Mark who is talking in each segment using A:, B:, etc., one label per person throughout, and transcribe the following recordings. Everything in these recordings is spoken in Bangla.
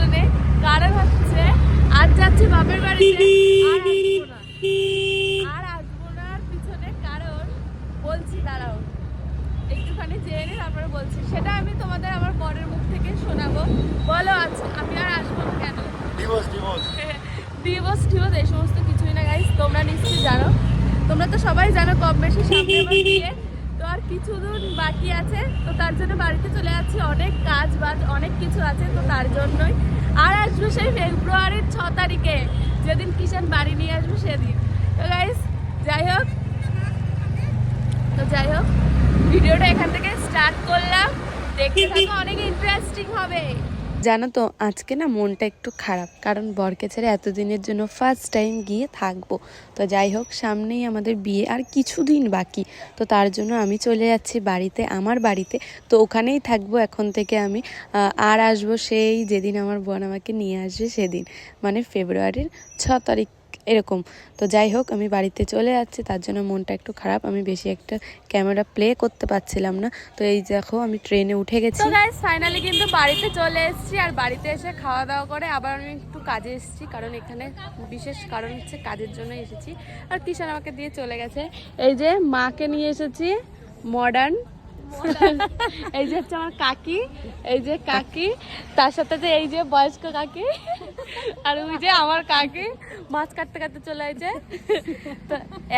A: ভালো নেই কারণ হচ্ছে আজ যাচ্ছি বাপের বাড়িতে আর আসব না। আর আসব না আর পিছনে কারণ বলছি দাঁড়াও। একটুখানি জেনে নিই তারপরে বলছি। সেটা আমি তোমাদের আমার বরের মুখ থেকে শোনাবো। বলো আজ আমি আর আসব না কেন?
B: ডিভোর্স ডিভোর্স
A: এই সমস্ত কিছুই না গাইস তোমরা নিশ্চয়ই জানো। তোমরা তো সবাই জানো কম বেশি সামনে আমার বিয়ে তো আর কিছু দিন বাকি আছে, তো তার জন্য বাড়িতে চলে যাচ্ছি। অনেক কাজ বাজ, অনেক কিছু আছে, তো তার জন্যই। আর আসব সেই ফেব্রুয়ারির ছ তারিখে। যেদিন কিষান বাড়ি নিয়ে আসব সেদিন। তো গাইস যাই হোক। তো যাই হোক, ভিডিওটা এখান থেকে স্টার্ট করলাম। দেখতে থাকো, অনেক ইন্টারেস্টিং হবে।
C: জানো তো, আজকে না মনটা একটু খারাপ, কারণ বরকে ছেড়ে এতদিনের জন্য ফার্স্ট টাইম গিয়ে থাকব। তো যাই হোক, সামনেই আমাদের বিয়ে আর কিছু দিন বাকি। তো তার জন্য আমি চলে যাচ্ছি বাড়িতে, আমার বাড়িতে। তো ওখানেই থাকব এখন থেকে আমি। আর আসব সেই যেদিন আমার বোন আমাকে নিয়ে আসবে সেদিন মানে ফেব্রুয়ারির ছ তারিখ এরকম। তো যাই হোক, আমি বাড়িতে চলে যাচ্ছি, তার জন্য মনটা একটু খারাপ। আমি বেশি একটা ক্যামেরা প্লে করতে পারছিলাম না। তো এই দেখো, আমি ট্রেনে উঠে গেছি।
A: ফাইনালি কিন্তু বাড়িতে চলে এসেছি, আর বাড়িতে এসে খাওয়া দাওয়া করে আবার আমি একটু কাজে এসেছি, কারণ এখানে বিশেষ কারণ হচ্ছে কাজের জন্য এসেছি। আর কিষান আমাকে দিয়ে চলে গেছে। এই যে, মাকে নিয়ে এসেছি মডার্ন এই যে হচ্ছে আমার কাকি, এই যে কাকি, তার সাথে যে এই যে বয়স্ক কাকি, আর ওই যে আমার কাকি, মাছ কাটতে কাটতে চলে আসছে তো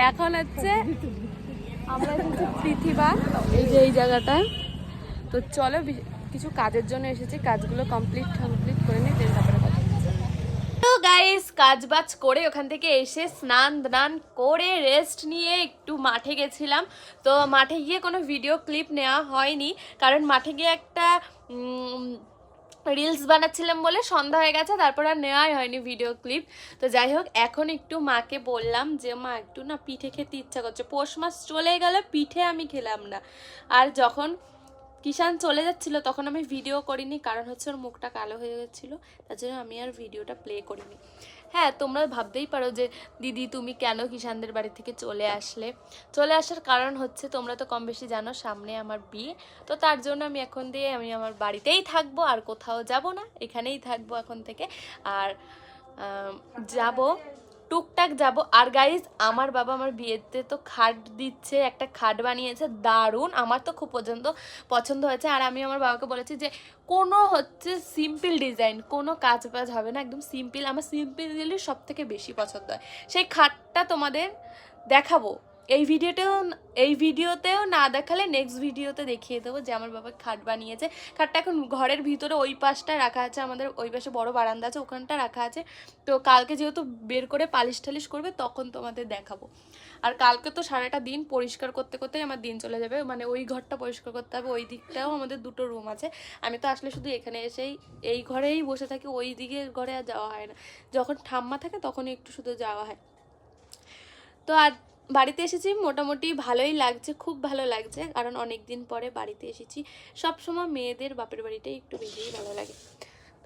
A: এখন হচ্ছে আমরা এসেছি পৃথিবা এই যে এই জায়গাটা। তো চলো কিছু কাজের জন্য এসেছি, কাজগুলো কমপ্লিট কমপ্লিট করে নিই তারপরে গাইস কাজ বাজ করে ওখান থেকে এসে স্নান দান করে রেস্ট নিয়ে একটু মাঠে গেছিলাম। তো মাঠে গিয়ে কোনো ভিডিও ক্লিপ নেওয়া হয়নি, কারণ মাঠে গিয়ে একটা রিলস বানাচ্ছিলাম বলে সন্ধ্যা হয়ে গেছে, তারপর আর নেওয়াই হয়নি ভিডিও ক্লিপ তো যাই হোক, এখন একটু মাকে বললাম যে, মা, একটু না পিঠে খেতে ইচ্ছা করছে। পৌষ মাস চলে গেল, পিঠে আমি খেলাম না। আর যখন কিষান চলে যাচ্ছিল, তখন আমি ভিডিও করিনি, কারণ হচ্ছে ওর মুখটা কালো হয়ে গেছিল, তার জন্য আমি আর ভিডিওটা প্লে করিনি। হ্যাঁ তোমরা ভাবতেই পারো যে, দিদি, তুমি কেন কিষানদের বাড়ি থেকে চলে আসলে? চলে আসার কারণ হচ্ছে, তোমরা তো কম বেশি জানো, সামনে আমার বিয়ে, তো তার জন্য আমি এখন দিয়ে আমি আমার বাড়িতেই থাকব, আর কোথাও যাব না, এখানেই থাকব এখন থেকে, আর যাব টুকটাক যাব। আর গাইজ আমার বাবা আমার বিয়েতে তো খাট দিচ্ছে, একটা খাট বানিয়েছে, দারুণ। আমার তো খুব পর্যন্ত পছন্দ হয়েছে। আর আমি আমার বাবাকে বলেছি যে, কোনো হচ্ছে সিম্পল ডিজাইন কোনো কাজ বাজ হবে না, একদম সিম্পল আমার সিম্পল দিলে সব থেকে বেশি পছন্দ হয়। সেই খাটটা তোমাদের দেখাবো। এই ভিডিওতেও এই ভিডিওতেও না দেখালে নেক্সট ভিডিওতে দেখিয়ে দেবো যে আমার বাবা খাট বানিয়েছে। খাটটা এখন ঘরের ভিতরে ওই পাশটা রাখা আছে, আমাদের ওই পাশে বড় বারান্দা আছে, ওখানটা রাখা আছে। তো কালকে যেহেতু বের করে পালিশ টালিশ করবে, তখন তোমাদের দেখাবো। আর কালকে তো সারাটা দিন পরিষ্কার করতে করতেই আমার দিন চলে যাবে মানে ওই ঘরটা পরিষ্কার করতে হবে, ওই দিকটাও আমাদের দুটো রুম আছে। আমি তো আসলে শুধু এখানে এসেই, এই ঘরেই বসে থাকি, ওই দিকের ঘরে আর যাওয়া হয় না। যখন ঠাম্মা থাকে তখনই একটু শুধু যাওয়া হয়। তো আর বাড়িতে এসেছি মোটামুটি ভালোই লাগছে খুব ভালো লাগছে। কারণ অনেক দিন পরে বাড়িতে এসেছি। সব সময় মেয়েদের বাপের বাড়িটাই একটু বেশিই ভালো লাগে।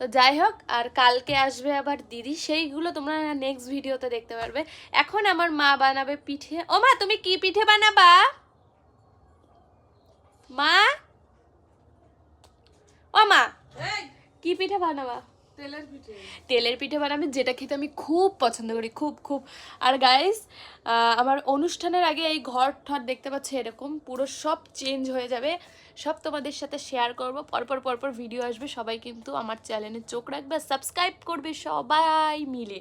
A: তো যাই হোক আর কালকে আসবে আবার দিদি। সেইগুলো তোমরা নেক্সট ভিডিওতে দেখতে পারবে। এখন আমার মা বানাবে পিঠে। ও মা তুমি কি পিঠে বানাবা? মা? ও মা কি পিঠে বানাবা? তেলের পিঠে? বানাবে যেটা খেতে আমি খুব পছন্দ করি, খুব খুব। আর গাইস আমার অনুষ্ঠানের আগে এই ঘর ঠর দেখতে পাচ্ছি এরকম, পুরো সব চেঞ্জ হয়ে যাবে। সব তোমাদের সাথে শেয়ার করব। পরপর পরপর ভিডিও আসবে, সবাই কিন্তু আমার চ্যানেলে চোখ রাখবে সাবস্ক্রাইব করবে সবাই মিলে।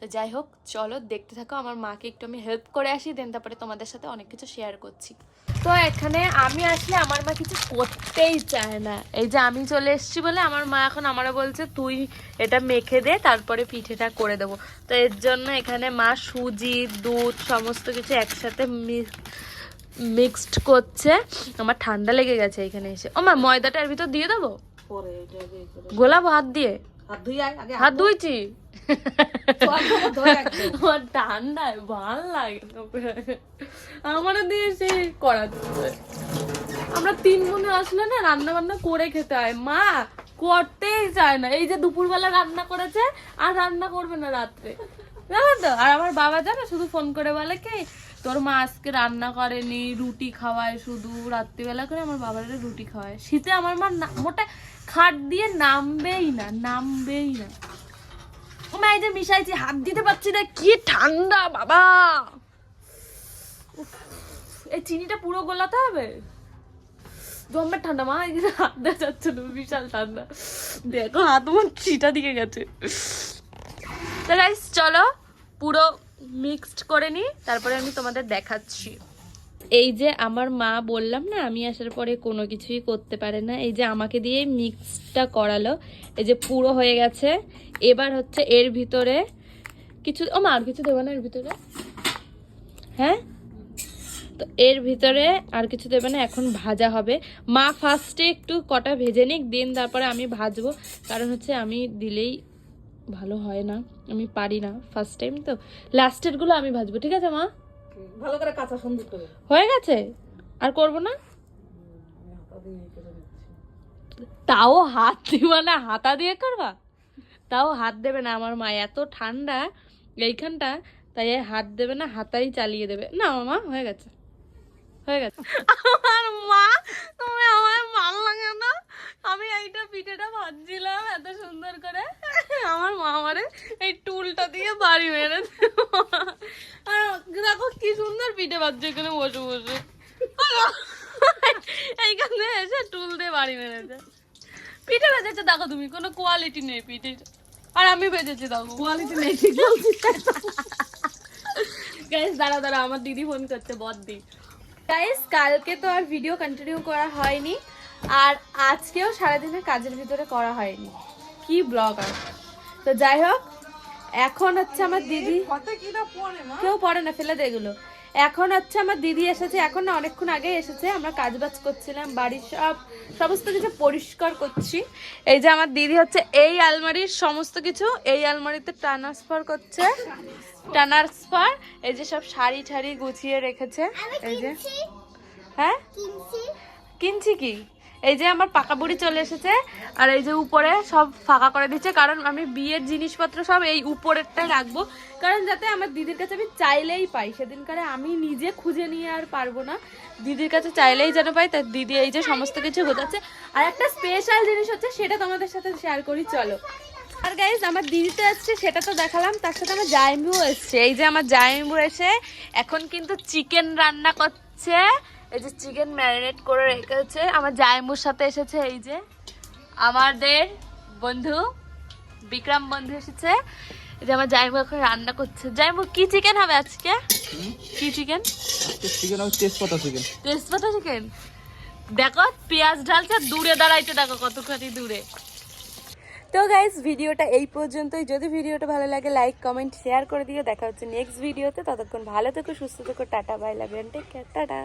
A: তো যাই হোক, চলো দেখতে থাকো, আমার মাকে একটু আমি হেল্প করে আসি দেন তারপরে তোমাদের সাথে অনেক কিছু শেয়ার করছি। তো এখানে আমি আসলে আমার মা কিছু করতেই চায় না। এই যে আমি চলে এসেছি বলে আমার মা এখন আমারও বলছে, তুই এটা মেখে দে, তারপরে পিঠেটা করে দেবো। তো এর জন্য এখানে মা, সুজি, দুধ, সমস্ত কিছু একসাথে মিক্সড করছে। আমার ঠান্ডা লেগে গেছে এখানে এসে। ও মা ময়দাটা এর ভিতর দিয়ে দেবো?
D: করে।
A: গোলাপ হাত দিয়ে?
D: হাত
A: ধুইছি। ঠান্ডায় ভালো লাগে আমারও দিয়ে সে করাচ্ছে আমরা তিন বোনে আসলে না রান্না বান্না করে খেতে হয়। মা করতেই চায় না। এই যে দুপুরবেলা রান্না করেছে আর রান্না করবে না রাত্রে। জানো তো? আর আমার বাবা জানো শুধু ফোন করে বলে কি তোর মা আজকে রান্না করেনি, রুটি খাওয়ায় শুধু, রাত্রিবেলা করে আমার বাবার রুটি খাওয়ায়। শীতে আমার মা মোটা খাট দিয়ে নামবেই না নামবেই না। ও এই যে মিশাইছি, হাত দিতে পারছি না, কি ঠান্ডা, বাবা! এই চিনিটা পুরো গোলাতে হবে? জম্মের ঠান্ডা, মা যে হাত দেওয়া যাচ্ছে না, বিশাল ঠান্ডা। দেখো, হাত আমার চিটা দিকে গেছে। চলো, পুরো মিক্সড করে নিই, তারপরে আমি তোমাদের দেখাচ্ছি। এই যে আমার মা বললাম না, আমি আসার পরে কোনো কিছুই করতে পারে না। এই যে আমাকে দিয়ে মিক্সটা করালো, এই যে পুরো হয়ে গেছে। এবার হচ্ছে এর ভিতরে কিছু, ও মা, আর কিছু দেবো না এর ভিতরে? হ্যাঁ? তো এর ভিতরে আর কিছু দেবে না, এখন ভাজা হবে। মা ফার্স্টে একটু কটা ভেজে নিক, দিন তারপরে আমি ভাজবো। কারণ হচ্ছে আমি দিলেই ভালো হয় না আমি পারি না ফার্স্ট টাইম তো। লাস্টেরগুলো আমি ভাজবো ঠিক আছে মা?
D: ভালো করে কাঁচা সুন্দর করে
A: হয়ে গেছে? আর করব না। তাও হাত দিবা না হাতা দিয়ে করবা? তাও হাত দেবে না আমার মা এত ঠান্ডা এইখানটা তাই হাত দেবে না হাতাই চালিয়ে দেবে। না মামা হয়ে গেছে। হয়ে গেছে। আমার মা তুমি আমার ভালো লাগে না। আমি এইটা পিঠেটা ভাজছিলাম এত সুন্দর করে। আমার মা আমারে এই টুলটা দিয়ে বাড়ি মেরে আর দেখো কি সুন্দর পিঠে ভাজছে এখানে বসে বসে। এইখানে এসে টুল দিয়ে বাড়ি মেরেছে পিঠে ভেজেছে দেখো তুমি কোনো কোয়ালিটি নেই পিঠে আর আমি ভেজেছি দেখো। কোয়ালিটি নেই ঠিক গাইস দাঁড়া দাঁড়া আমার দিদি ফোন করছে বদ্দি গাইস কালকে তো আর ভিডিও কন্টিনিউ করা হয়নি। আর আজকেও সারাদিনের কাজের ভিতরে করা হয়নি। কি ব্লগ আর তো যাই হোক এখন হচ্ছে আমার দিদি
D: হাতে কিনা পরে
A: কেউ পড়ে না ফেলে দে এগুলো। এখন হচ্ছে আমার দিদি এসেছে এখন না অনেকক্ষণ আগে এসেছে। আমরা কাজ বাজ করছিলাম বাড়ির সব সমস্ত কিছু পরিষ্কার করছি। এই যে আমার দিদি হচ্ছে এই আলমারির সমস্ত কিছু এই আলমারিতে ট্রান্সফার করছে। ট্রান্সফার এই যে সব শাড়ি ঠাড়ি গুছিয়ে রেখেছে। এই যে হ্যাঁ? কিনছি কি? এই যে আমার পাকা বুড়ি চলে এসেছে, আর এই যে উপরে সব ফাঁকা করে দিচ্ছে, কারণ আমি বিয়ের জিনিসপত্র সব এই উপরেরটাই রাখব, কারণ যাতে আমার দিদির কাছে আমি চাইলেই পাই। সেদিনকারে আমি নিজে খুঁজে নিয়ে আর পারব না। দিদির কাছে চাইলেই যেন পাই তাই দিদি এই যে সমস্ত কিছু গোছাচ্ছে আর একটা স্পেশাল জিনিস হচ্ছে, সেটা তোমাদের সাথে শেয়ার করি, চলো। আর গাইজ আমার দিদি তো এসছে সেটা তো দেখালাম, তার সাথে আমার জাইম্বু এসছে। এই যে আমার জাইম্বু এসে এখন কিন্তু চিকেন রান্না করছে। এই যে চিকেন ম্যারিনেট করে রেখেছে আমার জাইম্বুর সাথে এসেছে এই যে। আমাদের বন্ধু বিক্রম বন্ধু এসেছে। এই যে আমার জাইম্বু এখন রান্না করছে। জাইম্বু কি চিকেন হবে আজকে? কি চিকেন?
B: চিকেন হবে তেজপাতা চিকেন।
A: তেজপাতা চিকেন? দেখো পেঁয়াজ ঢালছে দূরে দাঁড়াইতে দেখো কতখানি দূরে। তো গাইস ভিডিওটা এই পর্যন্তই। যদি ভিডিওটা ভালো লাগে লাইক কমেন্ট শেয়ার করে দিও। দেখা হচ্ছে নেক্সট ভিডিওতে ততক্ষণ ভালো থেকো সুস্থ থেকো। Tata bye love take care tata.